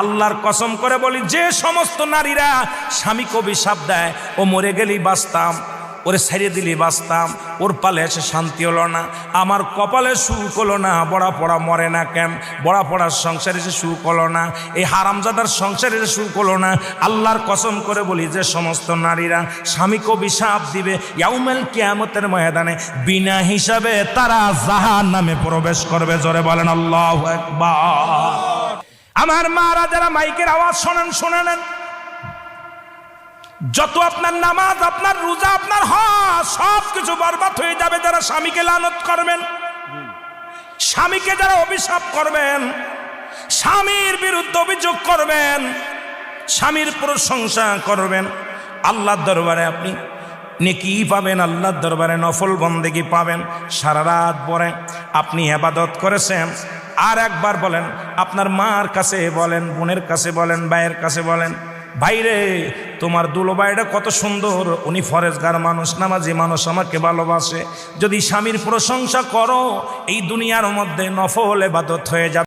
আল্লাহর কসম করে বলি, যে সমস্ত নারীরা স্বামীকে অভিশাপ দেয়, ও মরে গেলেই বাঁচতাম, ওরে ছেড়ে দিলি বাঁচতাম, ওর পালে এসে শান্তি হলো না, আমার কপালে সুখ হলো না, বড়া পড়া মরে না কেন, বড়া পড়ার সংসারে এসে সুখ হলো না, এই হারামজাদার সংসারে এসে সুখ হলো না, আল্লাহর কসম করে বলি, যে সমস্ত নারীরা স্বামীকে অভিশাপ দিবে, ইয়াউমেল কিয়ামতের ময়দানে বিনা হিসাবে তারা জাহান নামে প্রবেশ করবে, জোরে বলেন আল্লাহ একবার আমার মারা যারা মাইকের আওয়াজ শোনেন, শুনে নেন। যত আপনার নামাজ, আপনার রোজা, আপনার হজ, সব কিছু বরবাদ হয়ে যাবে যারা স্বামীকে লানত করবেন। স্বামীকে যারা অভিশাপ করবেন, স্বামীর বিরুদ্ধে অভিযোগ করবেন, স্বামীর প্রশংসা করবেন। আল্লাহর দরবারে আপনি নেকি পাবেন, আল্লাহর দরবারে নফল বন্দেগি পাবেন। সারা রাত পরে আপনি আবাদত করেছেন আর একবার বলেন, আপনার মার কাছে বলেন, বোনের কাছে বলেন, ভাইয়ের কাছে বলেন, ভাইরে, তোমার দুলো ভাইটা কত সুন্দর, উনি ফরেজগার মানুষ, নামাজি মানুষ, আমাকে ভালোবাসে। যদি স্বামীর প্রশংসা করো, এই দুনিয়ার মধ্যে নফল এবাদত হয়ে যাবে।